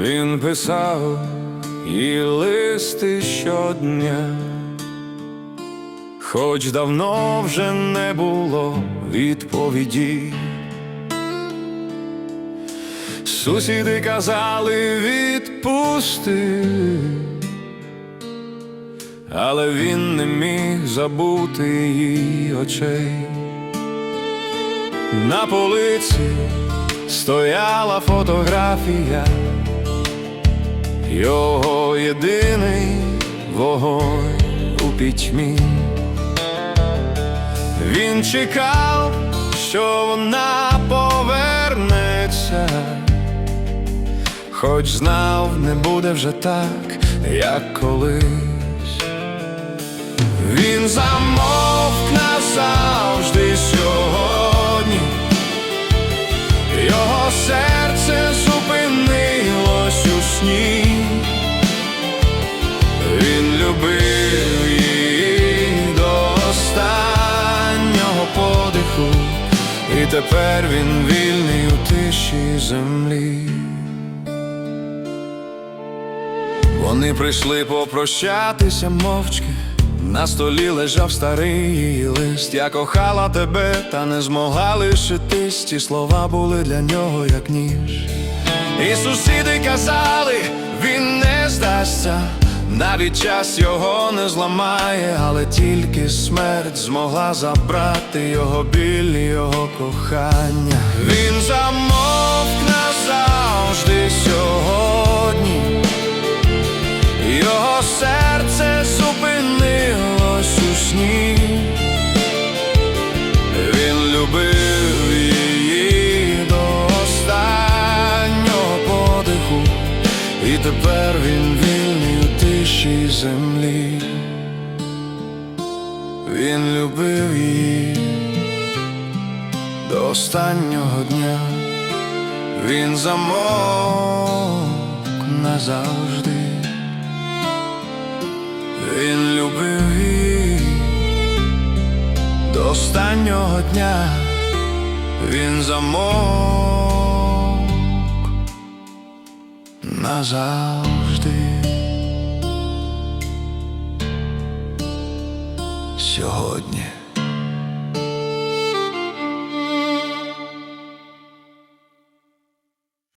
Він писав і листи щодня, хоч давно вже не було відповіді. Сусіди казали відпусти, але він не міг забути її очей. На полиці стояла фотографія, його єдиний вогонь у пітьмі. Він чекав, що вона хоч знав, не буде вже так, як колись. Він замовк назавжди сьогодні, його серце зупинилось у сні. Він любив її до останнього подиху, і тепер він вільний у тиші землі. Вони прийшли попрощатися мовчки. На столі лежав старий лист. Я кохала тебе, та не змогла лишитись. Ці слова були для нього, як ніж. І сусіди казали, він не здасться, навіть час його не зламає, але тільки смерть змогла забрати його біль, його кохання. Він замовк тепер він вільний у тиші землі. Він любив її до останнього дня, він замовк назавжди. Він любив її до останнього дня, він замовк назавжди. Сьогодні.